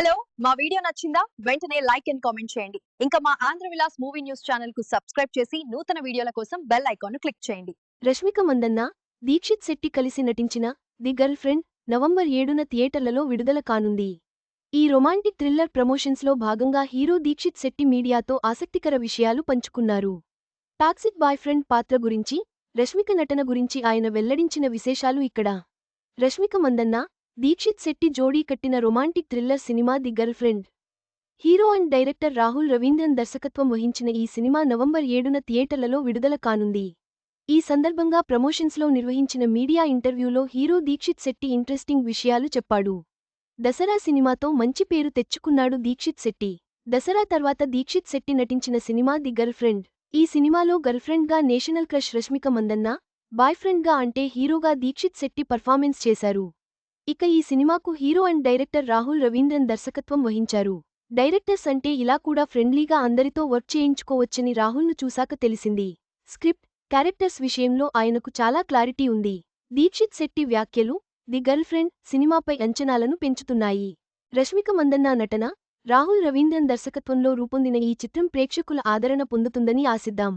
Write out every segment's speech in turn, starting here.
Hello మా video నచ్చిందా? వెంటనే లైక్ అండ్ కామెంట్ చేయండి. ఇంకా మా ఆంధ్ర విలాస్ మూవీ న్యూస్ ఛానల్కు సబ్స్క్రైబ్ చేసి నూతన వీడియోల కోసం బెల్ ఐకాన్ క్లిక్ చేయండి. రష్మిక మందన్న దీక్షిత్ శెట్టి కలిసి నటించిన ది గర్ల్ ఫ్రెండ్ నవంబర్ ఏడున థియేటర్లలో విడుదల కానుంది. ఈ రొమాంటిక్ థ్రిల్లర్ ప్రమోషన్స్లో భాగంగా హీరో దీక్షిత్ శెట్టి మీడియాతో ఆసక్తికర విషయాలు పంచుకున్నారు. టాక్సిక్ బాయ్ ఫ్రెండ్ పాత్ర గురించి రష్మిక నటన గురించి ఆయన వెల్లడించిన విశేషాలు ఇక్కడ. రష్మిక మందన్న దీక్షిత్ శెట్టి జోడీ కట్టిన romantic thriller cinema the girlfriend. Hero and director Rahul Ravindran దర్శకత్వం వహించిన ఈ సినిమా నవంబర్ ఏడున థియేటర్లలో విడుదల కానుంది. ఈ సందర్భంగా ప్రమోషన్స్లో నిర్వహించిన మీడియా ఇంటర్వ్యూలో హీరో దీక్షిత్ శెట్టి ఇంట్రెస్టింగ్ విషయాలు చెప్పాడు. దసరా సినిమాతో మంచి పేరు తెచ్చుకున్నాడు దీక్షిత్ శెట్టి. దసరా తర్వాత దీక్షిత్ శెట్టి నటించిన సినిమా ది గర్ల్ ఫ్రెండ్. ఈ సినిమాలో గర్ల్ఫ్రెండ్గా నేషనల్ క్రష్ రష్మిక మందన్న బాయ్ ఫ్రెండ్గా అంటే హీరోగా దీక్షిత్ శెట్టి పర్ఫార్మెన్స్ చేశారు. ఇక ఈ సినిమాకు hero and director Rahul Ravindran దర్శకత్వం వహించారు. డైరెక్టర్స్ అంటే ఇలా కూడా ఫ్రెండ్లీగా అందరితో వర్క్ చేయించుకోవచ్చని రాహుల్ను చూశాక తెలిసింది. స్క్రిప్ట్ క్యారెక్టర్స్ విషయంలో ఆయనకు చాలా క్లారిటీ ఉంది. దీక్షిత్ శెట్టి వ్యాఖ్యలు ది గర్ల్ ఫ్రెండ్ సినిమాపై అంచనాలను పెంచుతున్నాయి. రష్మిక మందన్న నటన రాహుల్ రవీంద్రన్ దర్శకత్వంలో రూపొందిన ఈ చిత్రం ప్రేక్షకుల ఆదరణ పొందుతుందని ఆశిద్దాం.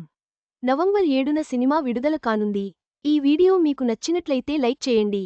నవంబర్ ఏడున సినిమా విడుదల కానుంది. ఈ వీడియో మీకు నచ్చినట్లయితే లైక్ చేయండి.